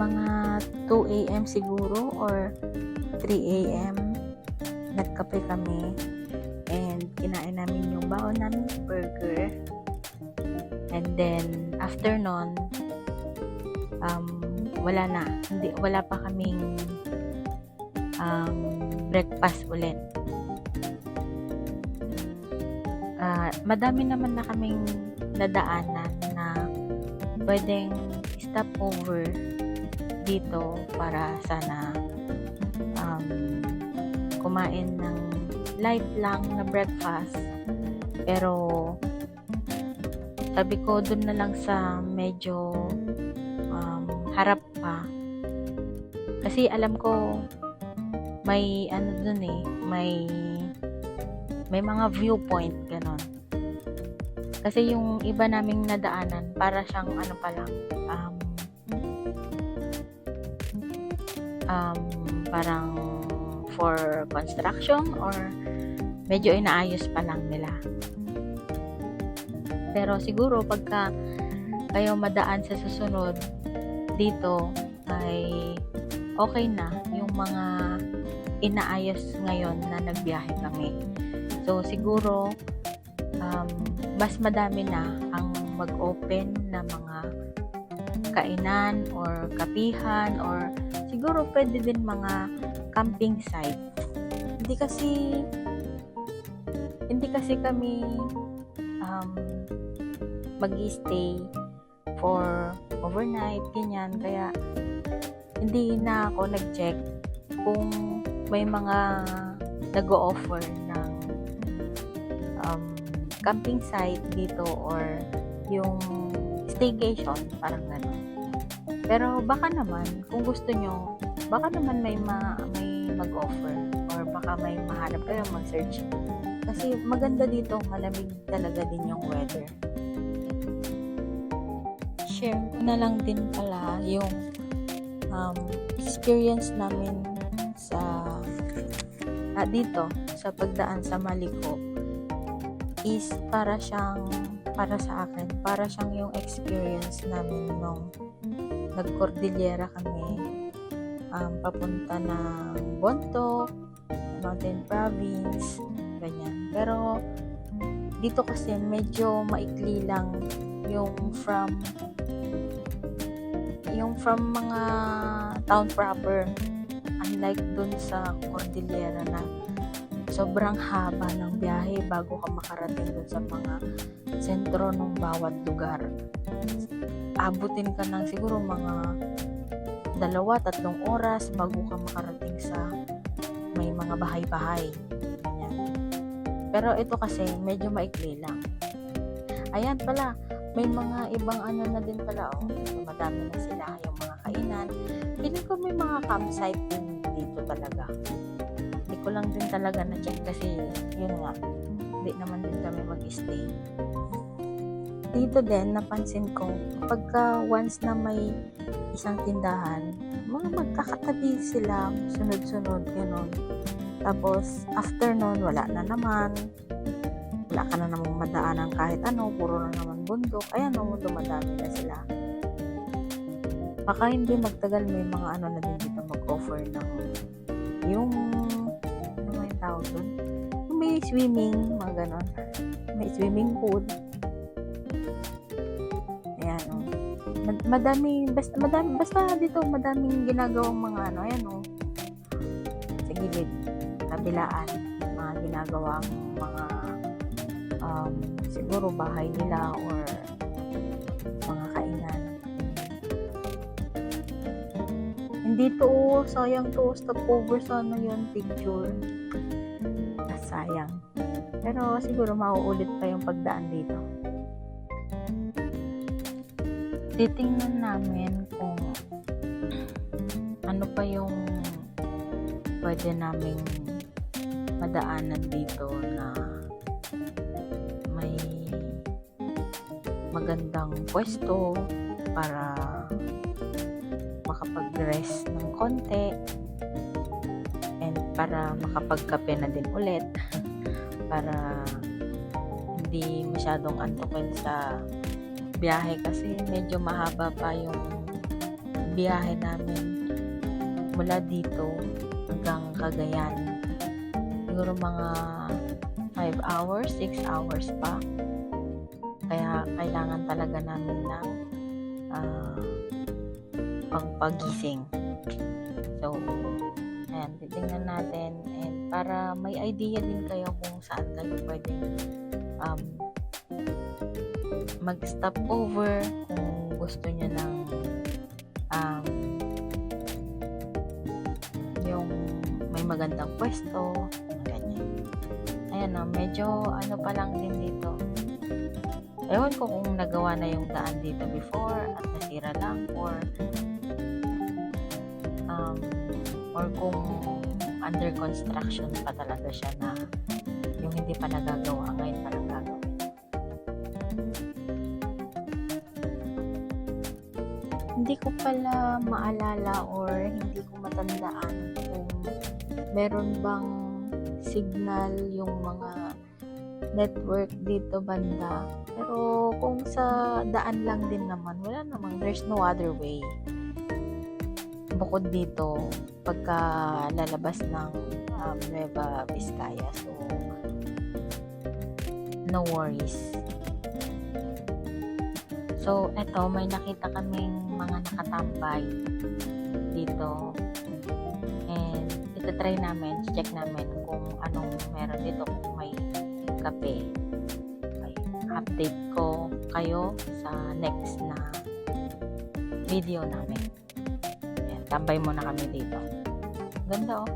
mga 2 a.m. siguro or 3 a.m. nagkape kami and kinain namin yung baon namin burger and then after nun um, wala na hindi wala pa kaming um, breakfast ulit Ah, madami naman na kaming nadaanan na pwedeng stop over dito para sana um, kumain ng light lang na breakfast. Pero sabi ko dun na lang sa medyo um, harap pa. Kasi alam ko may ano dun eh may may mga viewpoint ganon. Kasi yung iba naming nadaanan para siyang ano pa lang um, um, parang for construction or medyo inaayos pa lang nila. Pero siguro pagka kayo madaan sa susunod dito ay okay na yung mga inaayos ngayon na nagbiyahe kami. So siguro um, mas madami na ang mag-open na mga kainan or kapihan or siguro pwede din mga camping site. Hindi kasi hindi kasi kami um, mag-stay for overnight, ganyan. Kaya hindi na ako nag-check kung may mga nag-o-offer ng um, camping site dito or yung staycation, parang gano'n. Pero baka naman, kung gusto nyo, baka naman may ma may mag-offer or baka may mahanap kayo mag-search. Kasi maganda dito, malamig talaga din yung weather. Share ko na lang din pala yung um, experience namin sa ah, dito sa pagdaan sa Maliko is para siyang para sa akin, para siyang yung experience namin nung nagkordillera kami um, papunta ng Bontoc, Mountain Province, ganyan. Pero dito kasi medyo maikli lang yung from yung from mga town proper unlike dun sa Cordillera na sobrang haba ng biyahe bago ka makarating dun sa mga sentro ng bawat lugar abutin ka ng siguro mga dalawa, tatlong oras bago ka makarating sa may mga bahay-bahay. Ganyan. Pero ito kasi medyo maikli lang. Ayan pala, may mga ibang ano na din pala. Oh, madami na sila yung mga kainan. Feeling ko may mga campsite din dito talaga. Ko lang din talaga na-check kasi yun nga, hindi naman din kami mag-stay. Dito din napansin ko pagka once na may isang tindahan mga magkakatabi sila sunod-sunod ganon tapos after nun wala na naman. Wala ka na namang madaanan kahit ano puro na naman bundok. Ayan o dumadami na sila. Baka hindi magtagal may mga ano na din dito mag-offer ng yung swimming mga ganon may swimming pool Ayan, oh. Mad- madami, basta, madami, basta dito, madaming ginagawang mga ano, ayan, oh. Sa gilid, kabilaan, mga ginagawang mga, um, siguro bahay nila or mga kainan. Hindi to, sayang to, stop over sana yun, picture. Sayang. Pero siguro mauulit pa yung pagdaan dito. titingnan namin kung ano pa yung pwede naming madaanan dito na may magandang pwesto para makapag-rest ng konti para makapagkape na din ulit para hindi masyadong antukin sa biyahe kasi medyo mahaba pa yung biyahe namin mula dito hanggang Cagayan. Siguro mga 5 hours, 6 hours pa. Kaya kailangan talaga namin ng ah, pagpagising. So, ayan, titingnan natin and para may idea din kayo kung saan kayo pwede um, mag-stop over kung gusto nyo ng um, yung may magandang pwesto, ganyan. Ayan o, medyo ano pa lang din dito. Ewan ko kung nagawa na yung daan dito before at nasira lang or or kung under construction pa talaga siya na yung hindi pa nagagawa ngayon pa lang gagawin. Hindi ko pala maalala or hindi ko matandaan kung meron bang signal yung mga network dito banda. Pero kung sa daan lang din naman, wala namang, there's no other way. Bukod dito, pagka lalabas ng um, Nueva Vizcaya. So, no worries. So, eto, may nakita kaming mga nakatambay dito. And, ito try namin, check namin kung anong meron dito, kung may kape. Okay. Update ko kayo sa next na video namin. Tambay muna kami dito. Ganda oh.